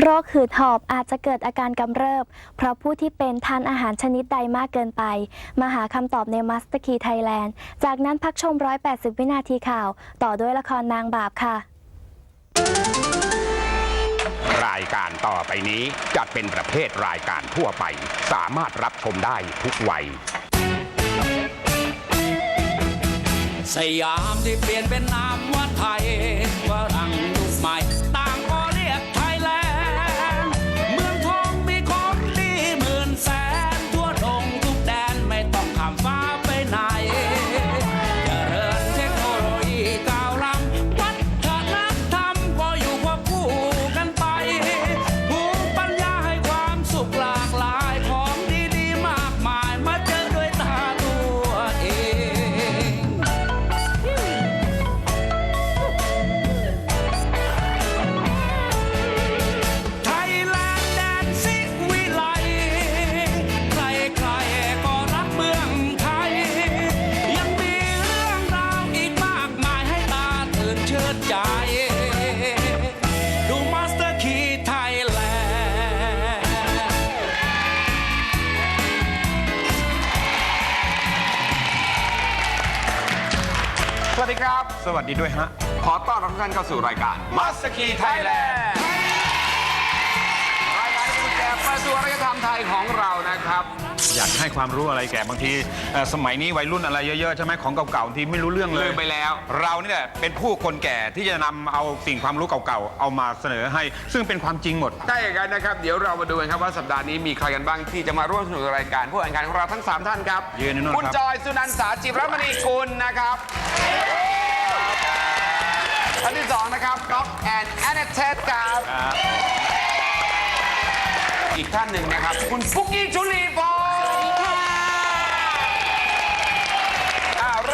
โรคหืดหอบอาจจะเกิดอาการกำเริบ เพราะผู้ที่เป็นทานอาหารชนิดใดมากเกินไป มาหาคำตอบในมัสต e คีไทยแลนด์ จากนั้นพักชม 180 วินาทีข่าว ต่อด้วยละครนางบาปค่ะ รายการต่อไปนี้จัดเป็นประเภทรายการทั่วไป สามารถรับชมได้ทุกวัย สยามที่เปลี่ยนเป็นนามว่าไทยฝรั่ง ดีครับ สวัสดีด้วยฮะ ขอต้อนรับทุกท่านเข้าสู่รายการมัสกีไทยแลนด์รายการที่เป็นแก่ประสู่อารยธรรมไทยของเรานะครับ อยากให้ความรู้อะไรแก่บางทีเอ่อสมัยนี้วัยรุ่นอะไรเยอะๆใช่ไหมของเก่าๆที่ไม่รู้เรื่องเลย ลืมไปแล้ว เรานี่แหละเป็นผู้คนแก่ที่จะนำเอาสิ่งความรู้เก่าๆ เอามาเสนอให้ ซึ่งเป็นความจริงหมด ถ้าอย่างนั้นนะครับ เดี๋ยวเรามาดูกันครับว่าสัปดาห์นี้มีใครกันบ้างที่จะมาร่วมสนุกกับรายการผู้แข่งขันของเราทั้ง 3 ท่านครับ ยืนอยู่นู่นคุณครับจอยสุนันสาจิรมณีกุลนะครับท่านที่สองนะครับก๊อฟแอนแอนเทสครับครับ อีกท่านหนึ่งนะครับ คุณฟุกกี้ชุลีพร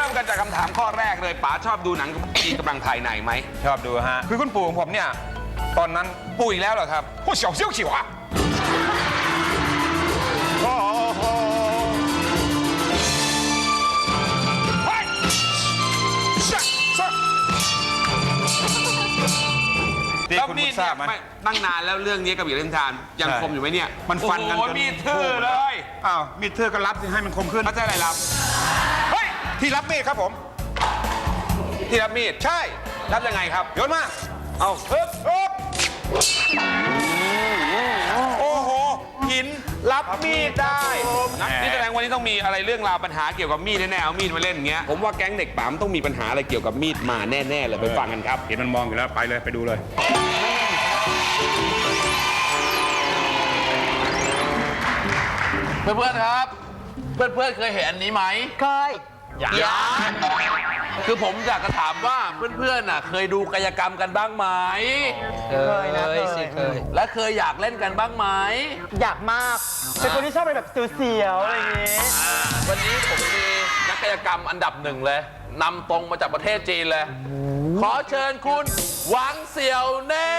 ริ่มกันจากคำถามข้อแรกเลยป๋าชอบดูหนังจีนกำลังภายในไหม ชอบดูฮะ คือคุณปู่ของผมเนี่ย ตอนนั้นปู่อีกแล้วเหรอครับผู้เฉียวเฉียวเฉียวอะที่แล้วคุณมีมุดกทราเนี่ยบไหมไม่ตั้งนานแล้วเรื่องนี้กับอีกเรื่องทานยังใช่ คมอยู่ไหมเนี่ยมันฟันกันโอ้จโหมีดทื่อเลย อ้าวมีดเธอก็รับสิให้มันคมขึ้นเขาจะอะไรรับเฮ้ย ที่รับมีดครับผม ที่รับมีดใช่ รับยังไงครับโยนมา เอาเฮ้ยอ๊บโอ้โหหินรับมีดได้นะนี่แสดงวันนี้ต้องมีอะไรเรื่องราวปัญหาเกี่ยวกับมีดแน่ๆเอามีดมาเล่นอย่างเงี้ยผมว่าแก๊งเด็กป๋ามนต้องมีปัญหาอะไรเกี่ยวกับมีดมาแน่ๆเลยไปฟังกันครับ เห็นมันมองอยู่แล้วไปเลยไปดูเลย เพื่อนๆครับ เพื่อนๆเคยเห็นอันนี้ไหมเคย ยังคือผมอยากจะถามว่าเพื่อนๆน่ะ เคยดูกายกรรมกันบ้างไหมเคยนะเคยเคย และเคยอยากเล่นกันบ้างไหมอยากมาก เป็นคนที่ชอบอะไรแบบเสียวๆอะไรอย่างงี้วันนี้ผมมีนักกายกรรมอันดับหนึ่งเลยนำตรงมาจากประเทศจีนเลย ขอเชิญคุณหวังเสี่ยวเน่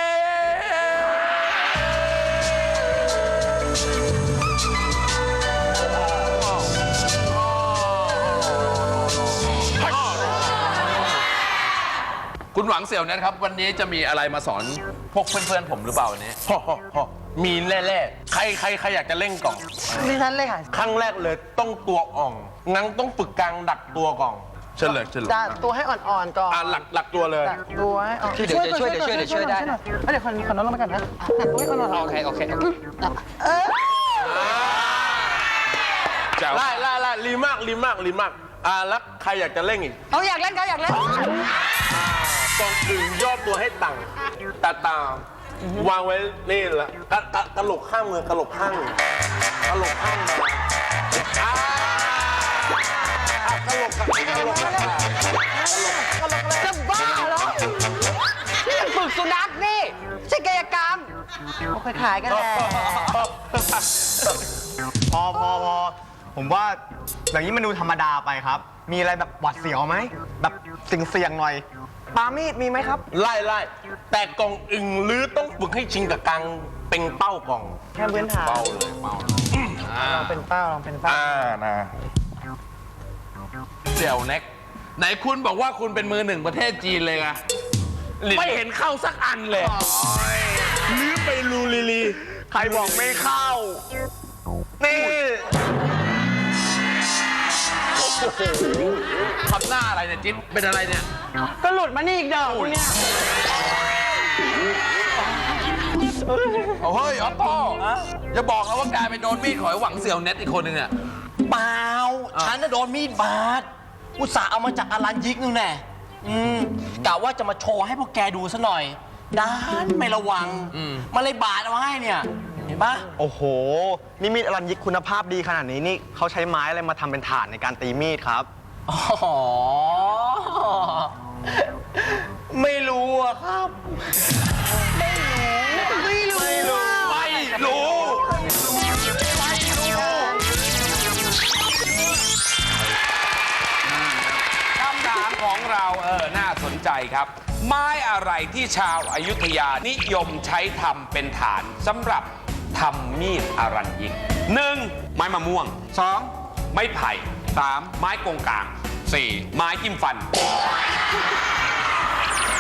คุณหวังเสี่ยวเนะครับ วันนี้จะมีอะไรมาสอนพวกเพื่อนๆผมหรือเปล่าวันนี้ฮะฮะฮะมีแน่ๆใครใครใครอยากจะเล่นกล่องดิฉันเลยค่ะ ครั้งแรกเลยต้องตัวอ่อง งั้นต้องฝึกกลางดักตัวก่อน เฉลยเฉลยจะตัวให้อ่อนๆก่อนอะหลักหลักตัวเลย ดักตัวให้อ่อนเดี๋ยวช่วยเดี๋ยวช่วยเดี๋ยวช่วยได้ หน่อยเดี๋ยวคนคนน้องลงมากันนะดักตัวให้อ่อนๆโอเคโอเค โอเค ไล่ไล่ไล่รีมากรีมากรีมาก อ่าแล้วใครอยากจะเล่นอีก เอาอยากเล่นเขาอยากเล่น กองอื่นย่อตัวให้ต่ำตาตามวางไว้นี่แหละกะกะกระโหลกข้างมือกระโหลกข้างกระโหลกข้างมาอ่าอะกระโหลกกระโหลกกระโหลกข้างจะบ้าเหรอนี่มันฝึกสุนัขนี่ใช่กายกรรมเขาคล้ายๆกันแหละพอพอพอผมว่าอย่างนี้มันดูธรรมดาไปครับ มีอะไรแบบหวัดเสียวไหม แบบเสี่ยงๆหน่อย ปามีดมีไหมครับ ไล่ไล่แต่กล่องอึ่งหรือต้องฝึกให้ชิงกับกลางเป็นเป้ากล่องแค่พื้นฐานเป้าเลยเป้าลองเป็นเป้าลองเป็นเป้าอ่านะเสี่ยวเน็กไหนคุณบอกว่าคุณเป็นมือหนึ่งประเทศจีนเลยไงไม่เห็นเข้าสักอันเลยลื้อไปรูลีลีใครบอกไม่เข้านี่ ทำหน้าอะไรเนี่ยจิ๊บเป็นอะไรเนี่ย ก็หลุดมานี่อีกดอกเนี่ยเฮ้ยออโต้จะบอกนะว่ากลายไปโดนมีดขอยหวังเสี่ยวเน็ตอีกคนนึงอะเปล่าฉันน่ะโดนมีดบาดอุตส่าห์เอามาจากอลันยิกนึงแน่อืมกะว่าจะมาโชว์ให้พวกแกดูซะหน่อยด้านไม่ระวัง มันเลยบาดเอาให้เนี่ย เห็นปะโอ้โห นี่มีดอลันยิกคุณภาพดีขนาดนี้นี่เขาใช้ไม้อะไรมาทำเป็นฐานในการตีมีดครับ อ๋อ ไม่รู้อะครับ ไม่รู้ ไม่รู้ ไม่รู้ไม่รู้คำถามของเราเออ น่าสนใจครับ ไม้อะไรที่ชาวอายุทยานิยมใช้ทำเป็นฐานสำหรับ ทำมีดอารัญยิกหนึ่งไม้มะม่วงสองไม้ไผ่สามไม้กงกลางสี่ไม้จิ้มฟัน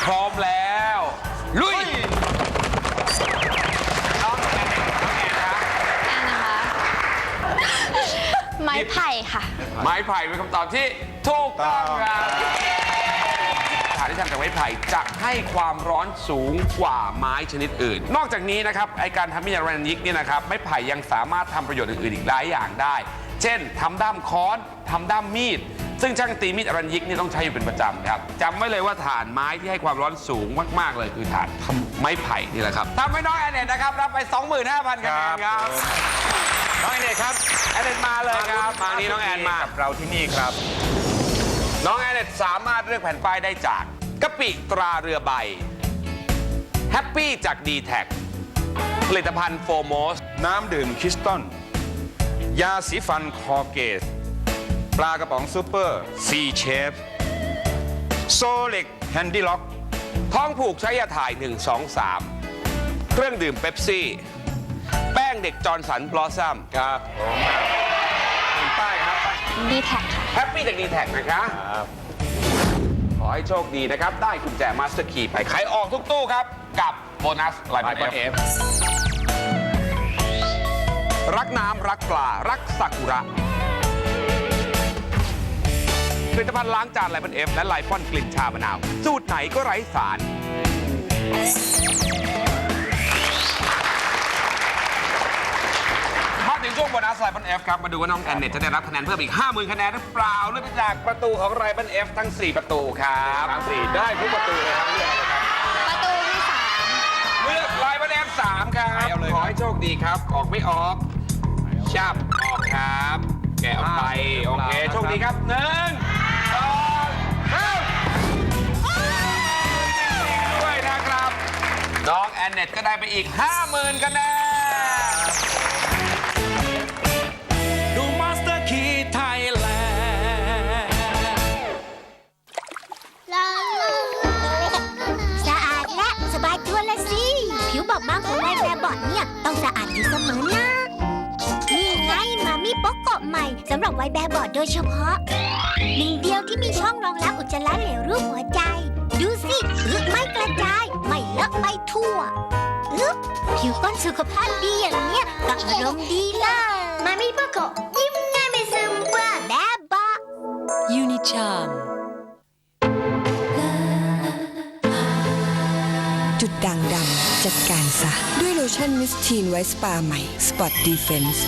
พร้อมแล้ว ลุยน้องแอนน้องแอนครับไม้ไผ่ค่ะ ไม้ไผ่เป็นคำตอบที่ถูกต้องครับฐาน ที่ทำจากไม้ไผ่จะให้ความร้อนสูงกว่าไม้ชนิดอื่น นอกจากนี้นะครับไอการทำมีดรันยิกเนี่ยนะครับไม้ไผ่ยังสามารถทำประโยชน์อื่นๆอีกหลายอย่างได้ เช่นทำด้ามค้อนทำด้ามมีด ซึ่งช่างตีมีดอรัญยิกนี่ต้องใช้อยู่เป็นประจำครับจำไว้เลยว่าฐานไม้ที่ให้ความร้อนสูงมากๆเลยคือฐานไม้ไผ่นี่แหละครับทำให้น้องแอนเนตนะครับรับไป 25,000คะแนนครับน้องแอนเนตครับแอนเนตมาเลยครับมานี่น้องแอนมา กับเราที่นี่ครับ น้องแอนเนตสามารถเลือกแผ่นป้ายได้จาก กะปิตราเรือใบ แฮปปี้จาก d t แทผลิตภัณฑ์โฟโมส น้ำดื่มคริสตัลยาสีฟันคอเกตปลากระป๋องซูเปอร์ซีเชฟโซเล็กแฮนดี้ล็อกท้องผูกใช้ยาถ่าย 1 2 3 เครื่องดื่มเป๊ปซี่ แป้งเด็กจอร์นสันบลอสซัมครับผมครับป้ายครับดีแท็กค่ะแฮปปี้จาก d t แทนะคะ ขอให้โชคดีนะครับ ได้กุญแจมาสเตอร์คีย์ไปใครออกทุกตู้ครับ กับโบนัสไลน์ Line เอ Bond ฟ F รักน้ำรักปลา รักซากุระผลิตภัณฑ์ล้างจานไลปอนเอฟและไลปอนกลิ่นชามะนาว สูตรไหนก็ไร้สาร ช่วงโบนัสไลปอนเอฟครับ มาดูว่าน้องแอนเน็ตจะได้รับคะแนนเพิ่มอีก 50,000คะแนนหรือเปล่าเนื่องจากประตูของไลปอนเอฟทั้ง 4 ประตูครับทั้งสี่ได้ทุกประตูเลยครับเลือกเลยครับประตูที่สามเลือกไลปอนเอฟสามครับเอาเลยครับขอให้โชคดีครับออกไม่ออกชับออกครับ แกะออกไปโอเคโชคดีครับหนึ่งสองสามด้วยนะครับ น้องแอนเน็ตก็ได้ไปอีก 50,000คะแนน สำหรับไวแบร์บอดโดยเฉพาะหนึ่งเดียวที่มีช่องรองรับอุจจาระเหลวรูปหัวใจ ดูสิอึไม่กระจาย ไม่เลอะไม่ทั่วอึ๊บผิวก้นสุขภาพดีอย่างเนี้ยก็อารมณ์ดีล่ะมามีโป๊กโกะยิ้มง่ายไม่ซึมว่าแบบบอยูนิชามจุดด่างดำจัดการซะ ด้วยโลชั่นมิสทีนไวท์สปาใหม่ Spot Defense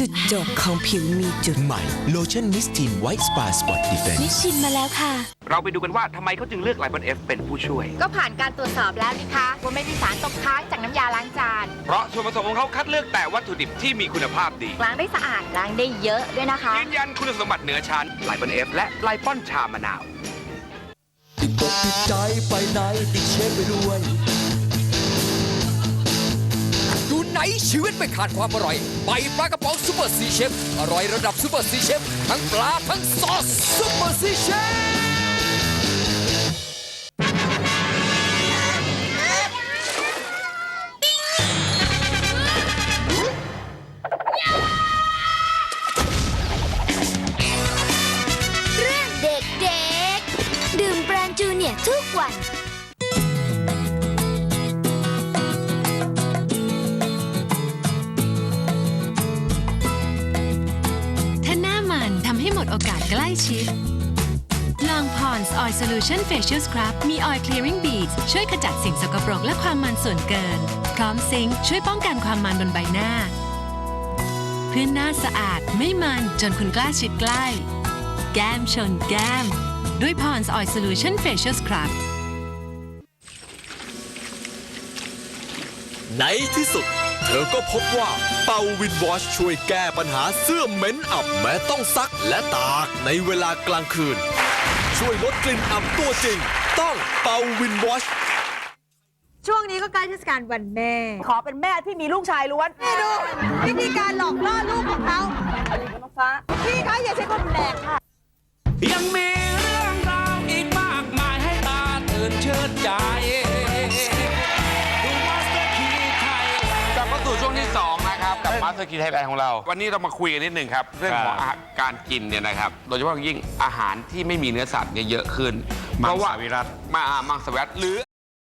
จุดจบของผิวมีจุด ใหม่โลชั่นมิสทีนไวท์สปาสปอตดิเฟนนิชินมาแล้วค่ะ เราไปดูกันว่าทำไมเขาจึงเลือกไลปอนเอฟเป็นผู้ช่วย ก็ผ่านการตรวจสอบแล้วนะคะ ว่าไม่มีสารตกค้างจากน้ำยาล้างจาน เพราะส่วนผสมของเขาคัดเลือกแต่วัตถุดิบที่มีคุณภาพดี ล้างได้สะอาด ล้างได้เยอะด้วยนะคะ ยืนยันคุณสมบัติเหนือชั้นไลปอนเอฟและไลปอนชามะนาว ติดอกติดใจไปไหนติดเชฟไปด้วย ไหนชีวิตไม่ขาดความอร่อยไปปลากระป๋องซูเปอร์ซีเชฟ อร่อยระดับซูเปอร์ซีเชฟ ทั้งปลาทั้งซอสซูเปอร์ซีเชฟเรื่องเด็กๆ ดื่มแบรนด์จูเนียร์ทุกวัน Pond's Oil Solution Facial Scrub มี Oil Clearing Beads ช่วยขจัดสิ่งสกปรกและความมันส่วนเกิน พร้อมซิงค์ช่วยป้องกันความมันบนใบหน้า เพื่อหน้าสะอาดไม่มันจนคุณกล้าชิดใกล้ แก้มชนแก้ม ด้วย Pond's Oil Solution Facial Scrub ในที่สุด เธอก็พบว่าเป่าวินวอชช่วยแก้ปัญหาเสื้อเหม็นอับแม้ต้องซักและตากในเวลากลางคืน ช่วยลดกลิ่นอับตัวจริง ต้องเป่าวินวอชช่วงนี้ก็ใกล้เทศกาลวันแม่ ขอเป็นแม่ที่มีลูกชายล้วนนี่ดู วิธีการหลอกล่อลูกของเขาอันนี้ก็น้องฟ้าพี่คะอย่าใช้ความรุนแรง มาสเตอร์คีไทยแลนด์ของเรา วันนี้เรามาคุยกันนิดหนึ่งครับ เรื่องของอาหารการกินเนี่ยนะครับ โดยเฉพาะอย่างยิ่งอาหารที่ไม่มีเนื้อสัตว์เนี่ยเยอะขึ้นมังสวิรัติเพาะว่ามาอ่ามังสวิรัตหรือ